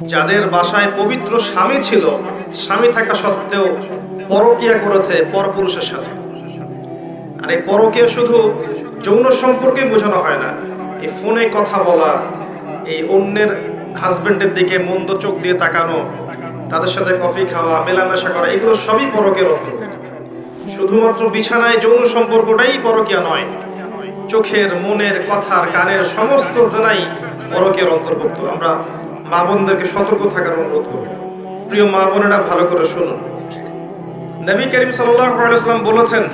যাদের বাসায় পবিত্র স্বামী ছিল, স্বামী থাকা সত্ত্বেও পরকিয়া করেছে পরপুরুষের সাথে। আর এই পরকিয়া শুধু যৌন সম্পর্কে বোঝানো হয় না, এই ফোনে কথা বলা, এই অন্যের হাজবেন্ডের দিকে মন্দ চোখ দিয়ে তাকানো, তাদের সাথে কফি খাওয়া, মেলামেশা করা, এগুলো সবই পরকের অন্তর্ভুক্ত শুধুমাত্র বিছানায় যৌন সম্পর্কটাই পরকিয়া নয়, চোখের, মনের, কথার, কানের সমস্ত জেনাই পরকের অন্তর্ভুক্ত। আমরা মা বোনদেরকে সতর্ক থাকার অনুরোধ করব প্রিয় মা বোনেরা ভালো করে শুনুন। নবী করিম সাল্লাম বলেছেন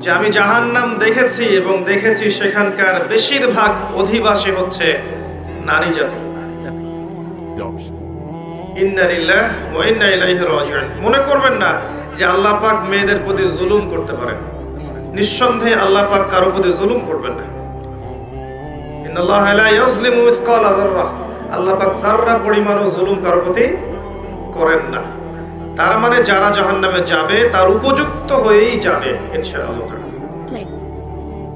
যে, আমি জাহান্নাম দেখেছি এবং দেখেছি সেখানকার বেশিরভাগ অধিবাসী হচ্ছে নারী জাতি। মনে করবেন না যে, আল্লাহ পাক মেয়েদের প্রতি জুলুম করতে পারেন। নিঃসন্দেহে আল্লাহ পাক কারও প্রতি জুলুম করবেন না। ইন্নাল্লাহ লা ইয়াজলিমু মিসকালা যাররা আল্লাহ পাক যাররা পরিমাণও জুলুম কারও প্রতি করেন না। তার মানে যারা জাহান্নামে যাবে তার উপযুক্ত হয়েই যাবে ইনশাআল্লাহ।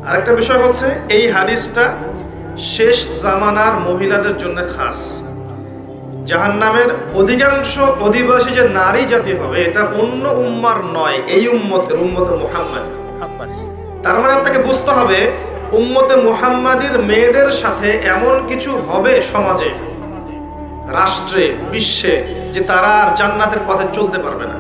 আরেকটা বিষয় হচ্ছে এই হাদিসটা শেষ জামানার মহিলাদের জন্য খাস। জাহান্নামের অধিকাংশ অধিবাসী যে নারী জাতি হবে এটা অন্য উম্মার নয় এই উম্মতের উম্মত মুহাম্মদ। তার মানে আপনাকে বুঝতে হবে, উম্মতে মুহাম্মাদির মেয়েদের সাথে এমন কিছু হবে সমাজে, রাষ্ট্রে, বিশ্বে, যে তারা আর জান্নাতের পথে চলতে পারবে না।